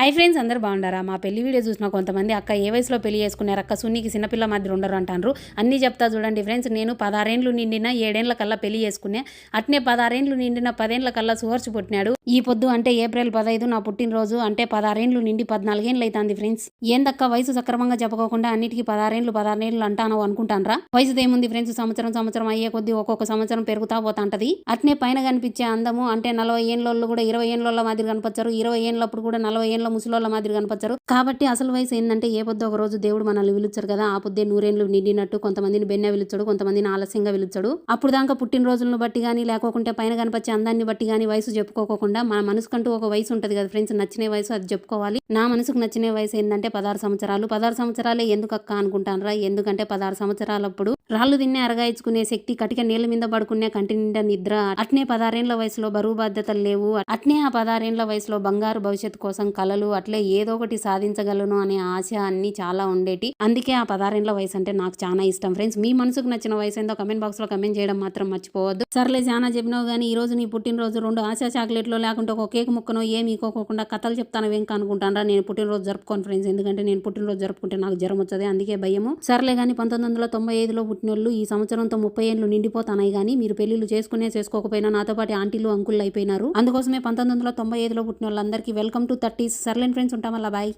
Hi friends అందరు బాగుండారా? మా పెళ్ళి వీడియో చూసిన కొంతమంది అక్క ఏ వయసులో పెళ్ళి చేసుకున్నారు? అక్క సున్నికి చిన్నపిల్ల మధ్య ఉండరు అంటారు అన్ని చెప్తా చూడండి ఫ్రెండ్స్ నేను పదారేండ్లు నిండిన ఏడేండ్ల కల్లా పెళ్ళి చేసుకునే అట్నే పదారేండ్లు నిండిన పదేండ్ల కల్లా సుహర్చు పుట్టినాడు. ఈ పొద్దు అంటే ఏప్రిల్ పదహైదు నా పుట్టినరోజు అంటే పదారేండ్లు నిండి పద్నాలుగేండ్లు అవుతుంది ఫ్రెండ్స్. ఏందక్క వయసు సక్రమంగా చెప్పకోకుండా అన్నిటికీ పదారేండ్లు పదారేండ్లు అంటాను అనుకుంటానరా వయసు ఏముంది ఫ్రెండ్స్? సంవత్సరం సంవత్సరం అయ్యే కొద్దీ ఒక్కొక్క సంవత్సరం పెరుగుతా పోతాంటది. అట్నే పైన కనిపించే అందము అంటే నలభై ఏండ్లలో కూడా ఇరవై ఏండ్ల మాదిరి కనిపించారు ఇరవై ఏళ్ళప్పుడు కూడా నలభై ఏండ్ల ముసలోళ్ళ మాదిరి కనపచ్చారు కాబట్టి అసలు వయసు ఏంటంటే ఏ పొద్దు ఒక రోజు దేవుడు మనల్ని పిలుచారు కదా ఆ పొద్దే నూరేళ్ళు నిండినట్టు కొంతమందిని బెన్న పిలుచాడు కొంతమందిని ఆలస్యంగా పిలుచాడు అప్పుడు దాకా పుట్టినరోజులను బట్టి కానీ లేకోకుంటే పైన కనిపించే అందాన్ని బట్టి కానీ వయసు చెప్పుకోకుండా మన మనసుకంటూ ఒక వయసు ఉంటుంది కదా ఫ్రెండ్స్ నచ్చిన వయసు అది చెప్పుకోవాలి. నా మనసుకు నచ్చిన వయసు ఏంటంటే పదహారు సంవత్సరాలు. పదహారు సంవత్సరాలే ఎందుకు అక్క అనుకుంటానరా? ఎందుకంటే పదహారు సంవత్సరాలప్పుడు రాళ్ళు తిన్నే అరగాయించుకునే శక్తి కటిక నీళ్ళ మీద పడుకునే కంటి నిండా నిద్ర అట్నే పదారేండ్ల వయసులో బరువు బాధ్యతలు లేవు అట్నే ఆ పదారేండ్ల వయసులో బంగారు భవిష్యత్తు కోసం కలలు అట్లే ఏదో ఒకటి సాధించగలను అనే ఆశ అన్ని చాలా ఉండేటి. అందుకే ఆ పదారేండ్ల వయసు అంటే నాకు చాలా ఇష్టం ఫ్రెండ్స్. మీ మనసుకు నచ్చిన వయసు ఏందో కమెంట్ బాక్స్లో కమెంట్ చేయడం మాత్రం మర్చిపోవద్దు. సర్లే చాలా చెప్పినావు కానీ ఈ రోజు నీ పుట్టినరోజు రెండు ఆశా చాక్లెట్లు లేకుంటే ఒక కేక్ ముక్కనో ఏమి ఇకోకుండా కథలు చెప్తాను ఏం అనుకుంటానరా నేను పుట్టినరోజు జరుపుకోను ఫ్రెండ్స్. ఎందుకంటే నేను పుట్టినరోజు జరుపుకుంటే నాకు జ్వరం వచ్చేది అందుకే భయము. సర్లే కానీ పంతొమ్మిది వందల తొంభై ఐదులో పుట్టినోళ్ళు ఈ సంవత్సరంతో ముప్పై ఏళ్ళు నిండిపోతానాయి కానీ మీరు పెళ్ళిళ్ళు చేసుకునే చేసుకోకపోయినా నాతో పాటు ఆంటీలు అంకుళ్ళు అయిపోయినారు. అందుకోసమే పంతొమ్మిది వందల తొంభై ఐదులో పుట్టిన వాళ్ళందరికీ వెల్కమ్ టు థర్టీస్ సర్లేని ఫ్రెండ్స్ ఉంటాం అలా బాయ్.